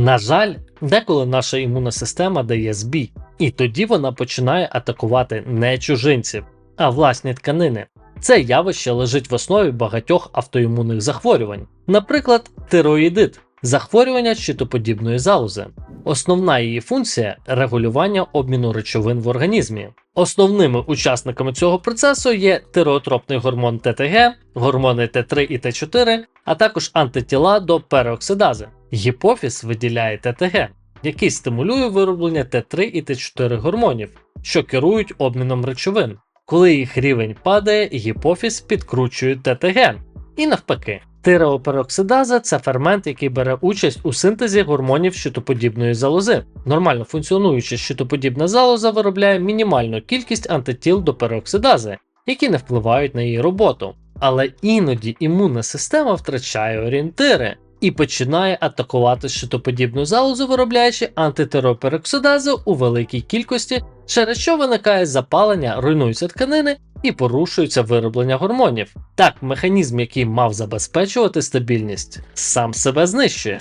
На жаль, деколи наша імунна система дає збій, і тоді вона починає атакувати не чужинців, а власні тканини. Це явище лежить в основі багатьох автоімунних захворювань, наприклад, тироїдит захворювання щитоподібної залози. Основна її функція регулювання обміну речовин в організмі. Основними учасниками цього процесу є тиреотропний гормон ТТГ, гормони Т3 і Т4, а також антитіла до переоксидази. Гіпофіз виділяє ТТГ, який стимулює вироблення Т3 і Т4 гормонів, що керують обміном речовин. Коли їх рівень падає, гіпофіз підкручує ТТГ. І навпаки, тиреопероксидаза це фермент, який бере участь у синтезі гормонів щитоподібної залози. Нормально функціонуюча щитоподібна залоза виробляє мінімальну кількість антитіл до пероксидази, які не впливають на її роботу. Але іноді імунна система втрачає орієнтири і починає атакувати щитоподібну залозу, виробляючи антитеропероксидазу у великій кількості, через що виникає запалення, руйнуються тканини і порушується вироблення гормонів. Так, механізм, який мав забезпечувати стабільність, сам себе знищує.